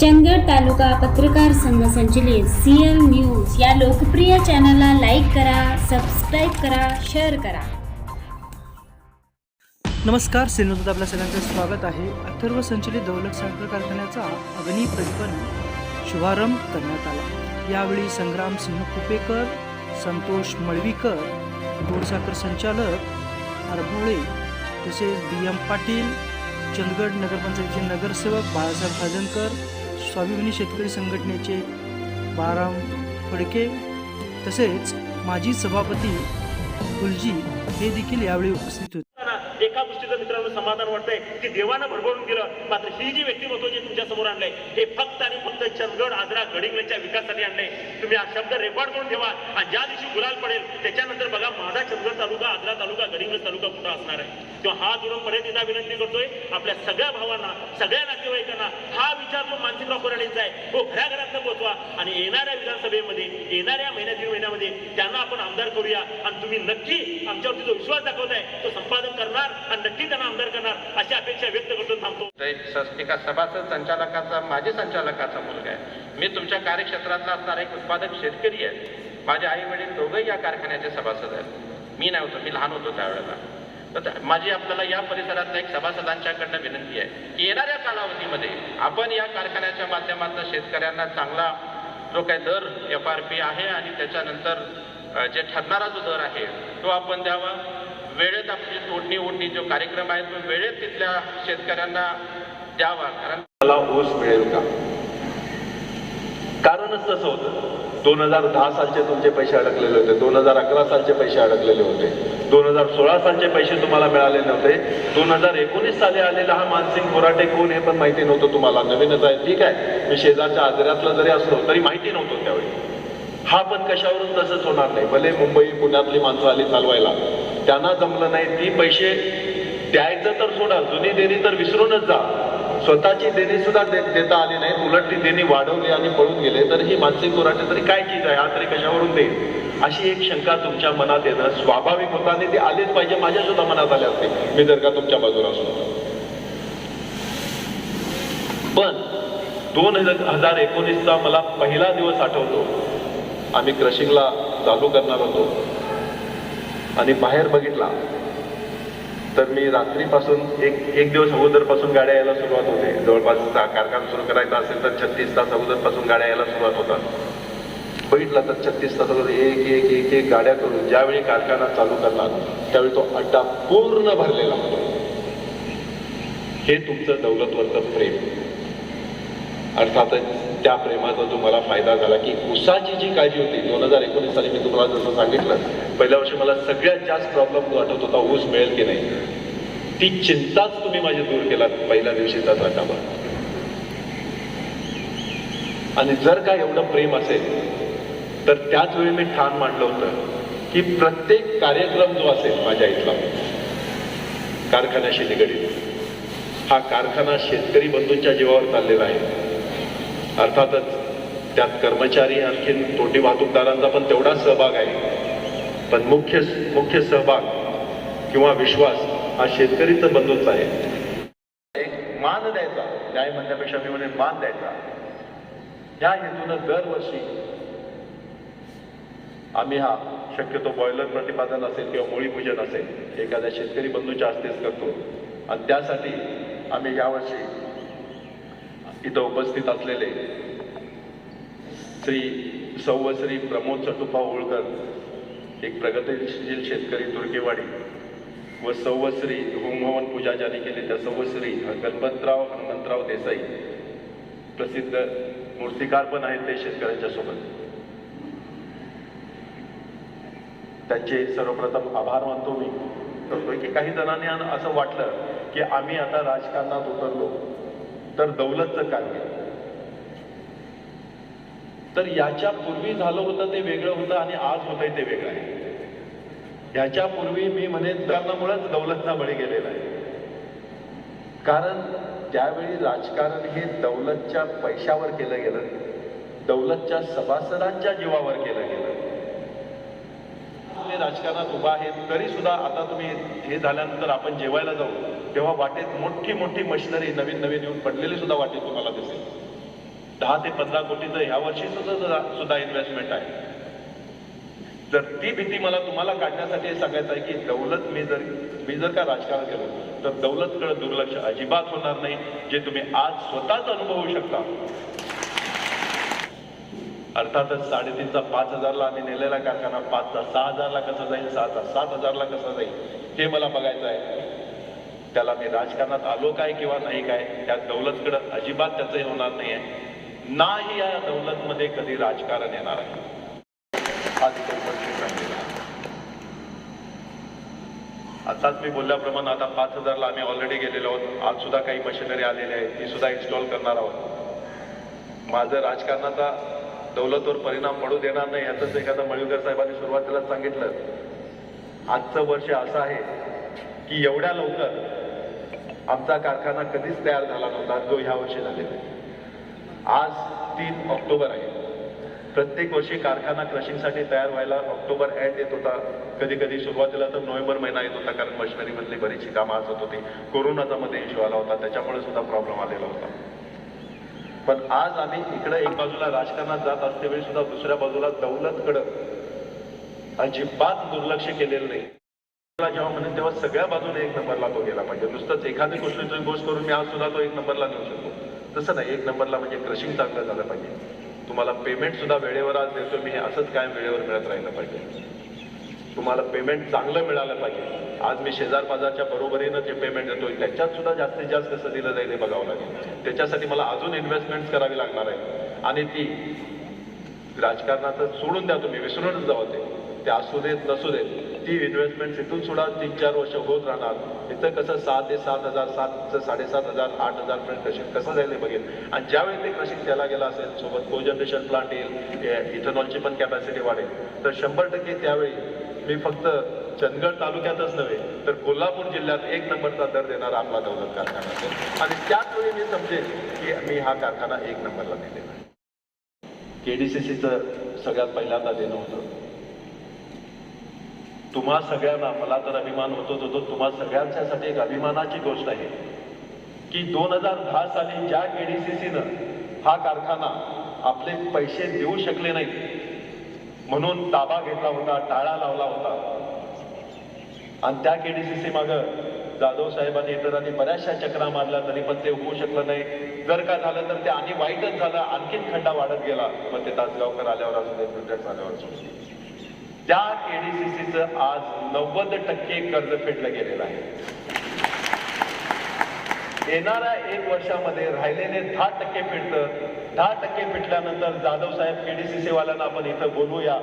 चंदगड तालुका पत्रकार संघ संचलित सीएल न्यूज या लोकप्रिय चॅनलला लाईक करा सबस्क्राईब करा शेअर करा. नमस्कार सिनेमात आपल्या सगळ्यांचं स्वागत आहे. अथर्व संचलित दौलत साखर कारखान्याचा अग्नी प्रदीपन शुभारंभ करण्यात आला. यावेळी संग्राम सिंह कुपेकर संतोष मळवीकर गोडसाखर संचालक अरभोळे तसेच बी एम पाटील चंदगड नगरपंचायतीचे नगरसेवक बाळासाहेब खाजनकर स्वाभिमानी शेतकरी संघटनेचे बाराम फडके तसेच माजी सभापती गुलजी हे देखील यावेळी उपस्थित होते. एका गोष्टीचं मित्रांनो समाधान वाटतंय की देवानं भरभरून दिलं. मात्र ही जी व्यक्तिमत्व जे तुमच्यासमोर आणलंय हे फक्त आणि फक्त चंदगड आजरा गडिंगलच्या विकासासाठी आणले तुम्ही हा शब्द रेकॉर्ड करून ठेवा आणि ज्या दिवशी गुलाल पडेल त्याच्यानंतर बघा माझा चंदगड तालुका आजरा तालुका गडिंगल तालुका कुठं असणार आहे. तेव्हा हा जोडून पर्यंत एकदा विनंती करतोय आपल्या सगळ्या भावांना सगळ्या नातेवाईकांना हा विचार जो मानसिकराव कोराडेंचा आहे. हो, तो घराघरात पोहोचवा आणि येणाऱ्या विधानसभेमध्ये येणाऱ्या महिन्यातील महिन्यामध्ये त्यांना आपण आमदार करूया. आणि तुम्ही नक्की आमच्यावरती जो विश्वास दाखवताय तो संपादन करणार आणि नक्की त्यांना आमदार करणार अशी अपेक्षा व्यक्त करतो थांबतो. एका सभासद संचालकाचा माझे संचालकाचा मुलगा आहे. मी तुमच्या कार्यक्षेत्रातला असणारा एक उत्पादक शेतकरी आहे. माझे आई वडील दोघंही या कारखान्याचे सभासद आहेत. मी नाही होतो मी लहान होतो त्यावेळेला. तर माझी आपल्याला या परिसरातल्या एक सभासदांच्याकडनं विनंती आहे की येणाऱ्या कालावधीमध्ये आपण या कारखान्याच्या माध्यमातून शेतकऱ्यांना चांगला जो काही दर एफ आर पी आहे आणि त्याच्यानंतर जे ठरणारा जो दर आहे तो आपण द्यावा. वेळेत आपली तोडणी ओढणी जो कार्यक्रम आहे तो वेळेत तिथल्या शेतकऱ्यांना द्यावा. कारण मला ऊस मिळेल का? कारणच तसं होतं. दोन हजार दहा सालचे तुमचे पैसे अडकलेले होते. दोन हजार अकरा सालचे पैसे अडकलेले होते. दोन हजार सोळा सालचे पैसे तुम्हाला मिळाले नव्हते. दोन हजार एकोणीस साली आलेला हा मानसिंग कोराटे कोण हे पण माहिती नव्हतं तुम्हाला. नवीनच आहे. ठीक आहे. मी शेजारच्या आजऱ्यातला जरी असलो तरी माहिती नव्हतं त्यावेळी. हा पण कशावरून तसंच होणार नाही. भले मुंबई पुण्यातली माणसं आली चालवायला. त्यांना जमलं नाही ती पैसे द्यायचं तर सोडा जुनी देणी तर विसरूनच जा. स्वतःची देणी सुद्धा दे- देता आली नाही उलट ती देणी वाढवली आणि पळून गेले तर ही मानसिक कोराटे तरी काय चीज आहे? हा तरी कशावरून देईल? अशी एक शंका तुमच्या मनात येणं स्वाभाविक होता आणि ती आलीच पाहिजे माझ्या सुद्धा मनात आले असते मी जर का तुमच्या बाजूला असतो. पण दोन हजार एकोणीसचा मला पहिला दिवस आठवतो. आम्ही क्रशिंगला चालू करणार होतो. आणि बाहेर बघितला तर मी रात्रीपासून एक एक दिवस अगोदरपासून गाड्या यायला सुरुवात होते. जवळपास कारखाना सुरू करायचा असेल तर छत्तीस तास अगोदरपासून गाड्या यायला सुरुवात होतात. बघितला तर छत्तीस तास अगोदर एक एक एक एक गाड्या करून ज्यावेळी कारखाना चालू करणार त्यावेळी तो अड्डा पूर्ण भरलेला होता. हे तुमचं दौलतवरचं प्रेम. अर्थातच त्या प्रेमाचा तुम्हाला फायदा झाला की उसाची जी काळजी होती दोन हजार एकोणीस साली मी तुम्हाला जसं सांगितलं पहिल्या वर्षी मला सगळ्यात जास्त प्रॉब्लेम वाटत होता ऊस मिळेल की नाही? ती चिंताच तुम्ही माझी दूर केला पहिल्या दिवशीचा डबा आणि जर का एवढं प्रेम असेल तर त्याच वेळी मी ठाण मांडलं होतं की प्रत्येक कार्यक्रम जो असेल माझ्या इथला कारखान्याशी निगडीत हा कारखाना शेतकरी बंधूंच्या जीवावर चाललेला आहे. अर्थातच त्यात कर्मचारी आणखीन तोटी वाहतूकदारांचा पण तेवढाच सहभाग आहे. पण मुख्य मुख्य सहभाग किंवा विश्वास हा शेतकरीचा बंधूच आहे. एक मान द्यायचा न्याय म्हणण्यापेक्षा मी म्हणेन मान द्यायचा. या हेतूनं दरवर्षी आम्ही हा शक्यतो बॉयलर प्रतिपादन असेल किंवा मोळी पूजन असेल एखाद्या शेतकरी बंधूच्या हस्तेच करतो. आणि त्यासाठी आम्ही यावर्षी इथं उपस्थित असलेले श्री सौवश्री प्रमोद चटुपा होळकर एक प्रगतीशील शेतकरी तुर्केवाडी व सौवश्री होमहवन पूजा ज्यांनी केली त्या सौवश्री गणपतराव हनुमंतराव देसाई प्रसिद्ध मूर्तिकार पण आहेत ते शेतकऱ्यांच्या सोबत. त्यांचे सर्वप्रथम आभार मानतो मी. करतोय की काही जणांनी असं वाटलं की आम्ही आता राजकारणात उतरलो. तर दौलतचं कार्य तर याच्या पूर्वी झालं होतं ते वेगळं होतं आणि आज होतंय ते वेगळं आहे. याच्या पूर्वी मी म्हणे कारणामुळेच दौलतचा बळी गेलेला आहे. कारण त्यावेळी राजकारण हे दौलतच्या पैशावर केलं गेलं दौलतच्या सभासदांच्या जीवावर केलं गेलं राजकारणात उभा आहे तरी सुद्धा आता तुम्ही हे झाल्यानंतर आपण जेवायला जाऊ. तेव्हा वाटेत मोठी मोठी मशिनरी नवीन नवीन येऊन पडलेली सुद्धा वाटेत तुम्हाला दिसेल. दहा ते पंधरा कोटीचं ह्या वर्षी सुद्धा सुद्धा इन्व्हेस्टमेंट आहे. जर ती भीती मला तुम्हाला काढण्यासाठी सांगायचं आहे की दौलत मी जर मी जर का राजकारण केलं तर दौलतकडे दुर्लक्ष अजिबात होणार नाही जे तुम्ही आज स्वतःच अनुभवू शकता. अर्थातच साडेतीनचा पाच हजारला आम्ही नेलेला कारखाना पाचचा सहा हजारला कसा जाईल सहाचा सात हजारला कसा जाईल हे मला बघायचं आहे. त्याला मी राजकारणात आलो काय किंवा नाही काय त्या दौलतकडं अजिबात त्याचं होणार नाही आहे नाही या दौलतमध्ये कधी राजकारण येणार आहे. हा आताच मी बोलल्याप्रमाणे आता पाच हजारला आम्ही ऑलरेडी गेलेलो आहोत. आज सुद्धा काही मशिनरी आलेली आहे ती सुद्धा इन्स्टॉल करणार आहोत. माझं राजकारणाचा दौलतवर परिणाम पडू देणार नाही याचंच एखादा मळीकर साहेबांनी सुरुवातीला सांगितलं. आजचं वर्ष असं आहे की एवढ्या लवकर आमचा कारखाना कधीच तयार झाला नव्हता जो ह्या वर्षी झालेला आहे. आज तीन ऑक्टोबर आहे. प्रत्येक वर्षी कारखाना क्रशिंगसाठी तयार व्हायला ऑक्टोबर एंड येत होता. कधी कधी सुरुवातीला तर नोव्हेंबर महिना येत होता कारण मशिनरीमधली बरीचशी कामं आज होत होती. कोरोनाचा मध्ये इश्यू आला होता त्याच्यामुळे सुद्धा प्रॉब्लेम आलेला होता. पण आज आम्ही इकडे एक बाजूला राजकारणात जात असतेवेळी सुद्धा दुसऱ्या बाजूला दौलतकडं अजिबात दुर्लक्ष केलेलं नाही. जेव्हा म्हणेन तेव्हा सगळ्या बाजूने एक नंबरला तो गेला पाहिजे. नुसतंच एखादी गोष्टीची गोष्ट करून मी आज सुद्धा तो एक नंबरला नेऊ शकतो. तसं नाही एक नंबरला म्हणजे क्रशिंग चांगलं झालं पाहिजे. तुम्हाला पेमेंट सुद्धा वेळेवर आज देतो मी हे असंच कायम वेळेवर मिळत राहिलं पाहिजे. तुम्हाला पेमेंट चांगलं मिळालं पाहिजे. आज मी शेजार बाजारच्या बरोबरीनं जे पेमेंट देतोय त्याच्यात सुद्धा जास्तीत जास्त कसं दिलं जाईल हे बघावं लागेल. त्याच्यासाठी मला अजून इन्व्हेस्टमेंट करावी लागणार आहे आणि ती राजकारणाचं सोडून द्या तुम्ही विसरूनच जावं ते ते असू देत नसू देत. ती इन्व्हेस्टमेंट तिथून सुद्धा तीन चार वर्ष होत राहणार. इथं कसं सहा ते सात हजार सात साडेसात हजार आठ हजार पर्यंत क्रशिंग कसं जाईल बघेल. आणि ज्यावेळी ते क्रशिंग त्याला गेला असेल सोबत को जनरेशन प्लांट येईल इथेनॉलची पण कॅपॅसिटी वाढेल. तर शंभर टक्के त्यावेळी मी फक्त चंदगड तालुक्यातच नव्हे तर कोल्हापूर जिल्ह्यात एक नंबरचा दर देणारा आपला दौलत कारखाना असेल. आणि त्याच वेळी मी समजेल की मी हा कारखाना एक नंबरला नेलेला आहे. केडीसीसीचं सगळ्यात पहिल्यांदा देणं होतं. तुम्हा सगळ्यांना मला तर अभिमान होतो होतो तुम्हा सगळ्यांच्यासाठी एक अभिमानाची गोष्ट आहे. की दोन हजार दहा साली ज्या केडीसीसीनं हा कारखाना आपले पैसे देऊ शकले नाहीत म्हणून ताबा घेतला होता टाळा लावला होता. आणि त्या केडीसीसी माग जाधव साहेबांनी इतरांनी बऱ्याचशा चक्रा मारल्या तरी पण ते होऊ शकलं नाही. जर का झालं तर ते आणि वाईटच झालं आणखीन खड्डा वाढत गेला. मग ते तासगावकर आल्यावर असू दे प्रोजेक्ट आल्यावर असू त्या केडीसीसीचं आज नव्वद टक्के कर्ज फेडलं गेलेलं आहे. येणाऱ्या एक वर्षामध्ये राहिलेले दहा टक्के फेडतं दहा टक्के फेटल्यानंतर जाधव साहेब केडीसीसी वाल्यांना आपण इथं बोलूया.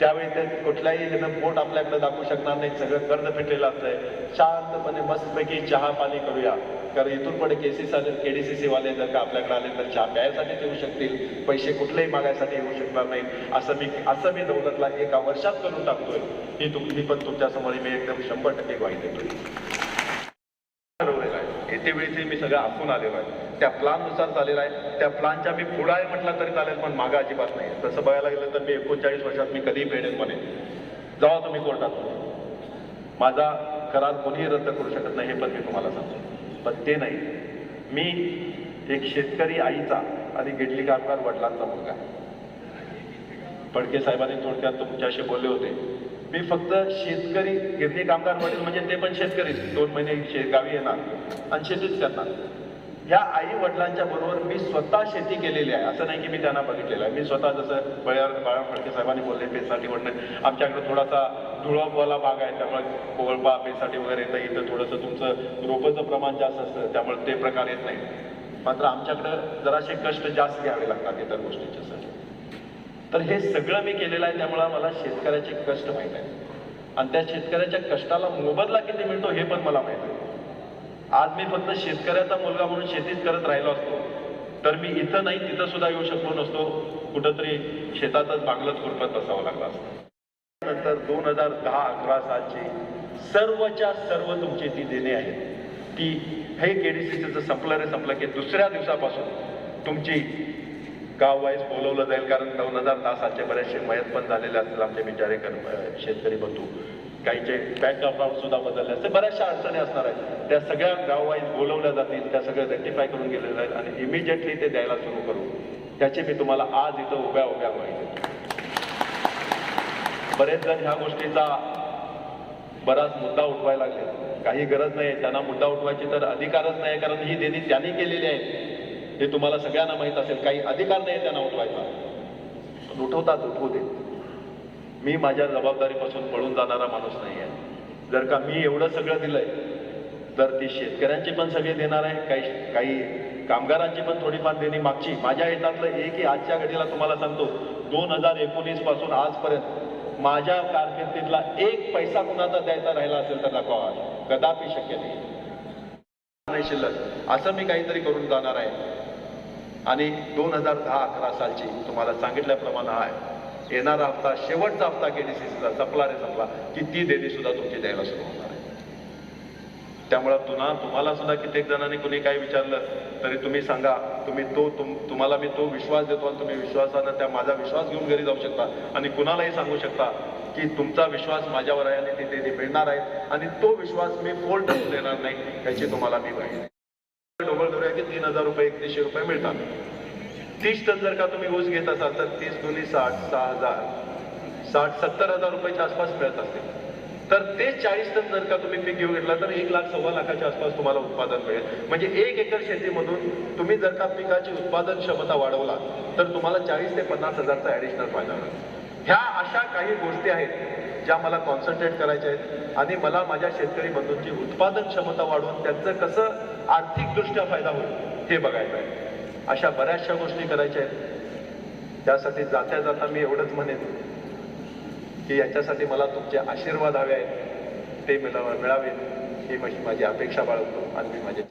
त्यावेळी ते कुठल्याही ह्यानं पोट आपल्याकडे दाखवू शकणार नाही सगळं कर्ज फेटलेलं असतंय. शांतपणे मस्तपैकी चहा पाणी करूया. कारण इथून पुढे केसीस आले केडीसीसी वाले जर का आपल्याकडे आले तर चहा प्यायसाठी येऊ शकतील. पैसे कुठलेही मागायसाठी येऊ शकणार नाहीत. असं मी असं मी दौलतला एका वर्षात करून टाकतोय. ही तुम्ही पण तुमच्यासमोर मी एकदम शंभर टक्के ग्वाही देतोय. ते येते वेळी मी सगळं आखून आलेलो आहे. त्या प्लाननुसार चाललेला आहे. त्या प्लानच्या मी पुढं आहे म्हटलं तरी चालेल पण मागं अजिबात नाही. तसं बघायला गेलं तर मी एकोणचाळीस वर्षात मी कधीही फेडेन म्हणे. जावा तुम्ही कोर्टात. माझा करार कोणीही रद्द करू शकत नाही हे पण मी तुम्हाला सांगतो. पण ते नाही. मी एक शेतकरी आईचा आणि गेटली कामगार वडिलांचा मुलगा फडके साहेबांनी थोडक्यात तुमच्याशी बोलले होते. मी फक्त शेतकरी गिरणी कामगार वडील म्हणजे ते पण शेतकरी दोन महिने शे गावी येणार आणि शेतीच करणार. ह्या आई वडिलांच्या बरोबर मी स्वतः शेती केलेली आहे. असं नाही की मी त्यांना बघितलेलं आहे. मी स्वतः जसं बळ्यावर बाळा फडके साहेबांनी बोलले पेसाठी वडणं. आमच्याकडे थोडासा तुळपवाला भाग आहे त्यामुळे कोवळपा पेसाठी वगैरे येतं इथं थोडंसं तुमचं रोपाचं प्रमाण जास्त असतं त्यामुळे ते प्रकार येत नाही मात्र आमच्याकडं जरासे कष्ट जास्त घ्यावे लागतात इतर गोष्टींच्यासाठी तर हे सगळं मी केलेलं आहे त्यामुळे मला शेतकऱ्याचे कष्ट माहीत आहे आणि त्या शेतकऱ्याच्या कष्टाला मोबदला किती मिळतो हे पण मला माहीत आहे. आज मी फक्त शेतकऱ्याचा मुलगा म्हणून शेतीच करत राहिलो असतो तर मी इथं नाही तिथं सुद्धा येऊ शकलो नसतो. कुठंतरी शेतातच बांगलंच खुरपत बसावं लागलं असतं. नंतर दोन हजार दहा अकरा सालची सर्वच्या सर्व तुमची ती देणे आहेत. ती हे केडीसीचं संपलं रे संपलं की दुसऱ्या दिवसापासून तुमची गाव वाईज बोलवलं जाईल कारण दोन हजार दहा सालचे बरेचसे मयत पण झालेले असतील आमचे बिचारे शेतकरी बंधू. काहीचे बँक अकाउंट सुद्धा बदलले असते बऱ्याचशा अडचणी असणार आहेत. त्या सगळ्या गाववाईज बोलवल्या जातील त्या सगळ्या रेक्टिफाय करून गेलेल्या आहेत आणि इमिजिएटली ते द्यायला सुरू करू. त्याची मी तुम्हाला आज इथं उभ्या उभ्या माहिती बरेच जण ह्या गोष्टीचा बराच मुद्दा उठवायला लागले. काही गरज नाही त्यांना मुद्दा उठवायची तर अधिकारच नाही कारण ही देणी त्यांनी केलेली आहे हे तुम्हाला सगळ्यांना माहीत असेल काही अधिकार नाही त्यांना उठवायचा. पण उठवतात उठवू दे मी माझ्या जबाबदारीपासून पळून जाणारा माणूस नाही आहे जर का मी एवढं सगळं दिलंय तर ती शेतकऱ्यांची पण सगळी देणार आहे काही काही कामगारांची पण थोडीफार देणी मागची. माझ्या हितातलं एक आजच्या घडीला तुम्हाला सांगतो दोन हजार एकोणीसपासून आजपर्यंत माझ्या कारकिर्दीतला एक पैसा कुणाचा द्यायचा राहिला असेल तर दाखवा. कदापि शक्य नाही. शिल्लक. असं मी काहीतरी करून जाणार आहे. आणि दोन हजार दहा अकरा सालची तुम्हाला सांगितल्याप्रमाणे आहे येणारा हप्ता शेवटचा हप्ता केडीसीसीचा संपला रे संपला. की ती देणी सुद्धा तुमची द्यायला सुरू होणार त्यामुळं पुन्हा तुम्हाला सुद्धा कित्येक जणांनी कुणी काही विचारलं तरी तुम्ही सांगा. तुम्ही तो तुम तुम्हाला मी तो विश्वास देतो आणि तुम्ही विश्वासानं त्या माझा विश्वास घेऊन घरी जाऊ शकता. आणि कुणालाही सांगू शकता की तुमचा विश्वास माझ्यावर आहे आणि तिथे देणी मिळणार आहे आणि तो विश्वास मी फोल्ड करून देणार नाही याची तुम्हाला मी माहिती ढोबळ धरूया की तीन हजार रुपये एकतीसशे रुपये मिळतात. तीस टन जर का तुम्ही ऊस घेत असाल तर तीस दोन्ही साठ सहा हजार. साठ सत्तर हजार रुपयाच्या आसपास मिळत असतील. तर ते चाळीस टन जर का तुम्ही पीक घेऊन घेतला तर एक लाख सव्वा लाखाच्या आसपास तुम्हाला उत्पादन मिळेल. म्हणजे एक एकर शेतीमधून तुम्ही जर का पिकाची उत्पादन क्षमता वाढवला तर तुम्हाला चाळीस ते पन्नास हजारचा ॲडिशनल फायदा होईल. ह्या अशा काही गोष्टी आहेत ज्या मला कॉन्सन्ट्रेट करायच्या आहेत आणि मला माझ्या शेतकरी बंधूंची उत्पादन क्षमता वाढवून त्यांचं कसं आर्थिकदृष्ट्या फायदा होईल हे बघायचं आहे. अशा बऱ्याचशा गोष्टी करायच्या आहेत. त्यासाठी जात्या जाता मी एवढंच म्हणेन. की याच्यासाठी मला तुमचे आशीर्वाद हवे आहेत. ते मिळावे मिळावे ही माझी माझी अपेक्षा बाळगतो. आणि मी माझ्या